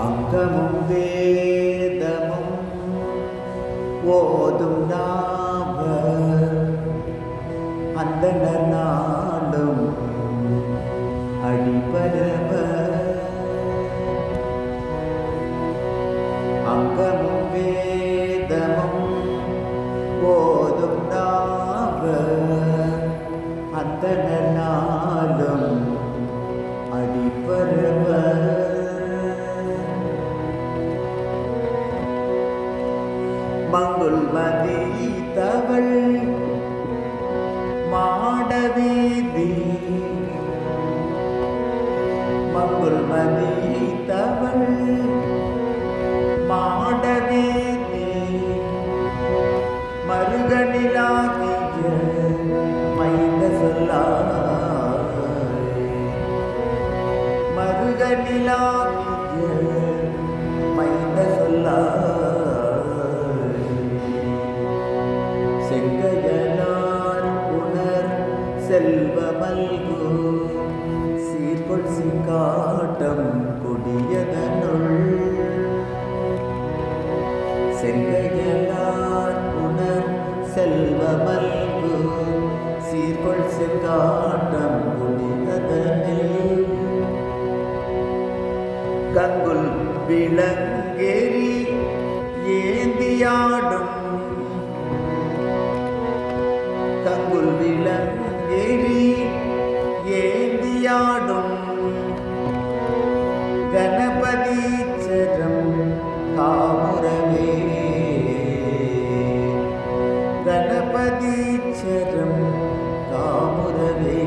அங்கமும் வேதமும் ஓதும் நாவர் அந்த நாளும் மங்குள் மதி தவள் மாடவீதி. மங்குள் மதி தவள் மாடவீதி. மருகனிலாகிய மைந்த சொல்லாய் செல்வமல்கு சீர்கொள் சிங்காட்டம் கொடியதனுள். செங்கையனார் உணர் செல்வமல்கு. சீர்கொள் சிங்காட்டம் கொடியதனில். கங்குல் விளங்கேறி ஏந்தியாடும் விளையாடும் கணபதீச்சரம் காமுரவே கணபதீச்சரம் காமுரவே